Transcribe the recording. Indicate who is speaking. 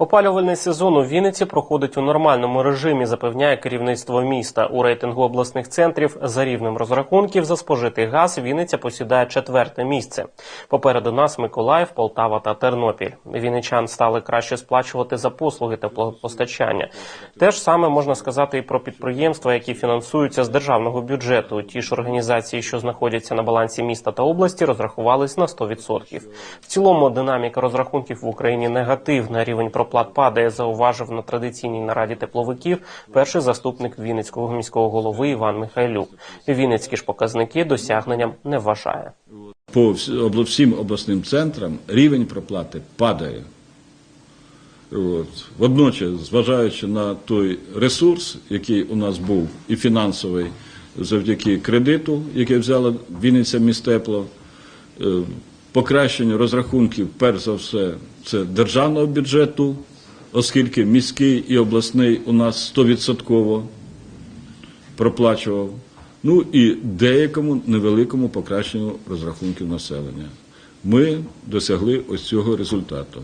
Speaker 1: Опалювальний сезон у Вінниці проходить у нормальному режимі, запевняє керівництво міста. У рейтингу обласних центрів за рівнем розрахунків за спожитий газ Вінниця посідає четверте місце. Попереду нас Миколаїв, Полтава та Тернопіль. Вінничан стали краще сплачувати за послуги теплопостачання. Те ж саме можна сказати і про підприємства, які фінансуються з державного бюджету. Ті ж організації, що знаходяться на балансі міста та області, розрахувались на 100%. В цілому динаміка розрахунків в Україні негативна. Рівень проплат падає, зауважив на традиційній нараді тепловиків перший заступник Вінницького міського голови Іван Михайлюк. Вінницькі ж показники досягненням не вважає.
Speaker 2: По всім обласним центрам рівень проплати падає. От. Водночас, зважаючи на той ресурс, який у нас був і фінансовий, завдяки кредиту, який взяла Вінниця містепло, е, покращення розрахунків, перш за все, це державного бюджету, оскільки міський і обласний у нас 100% проплачував. Ну і деякому невеликому покращенню розрахунків населення. Ми досягли ось цього результату.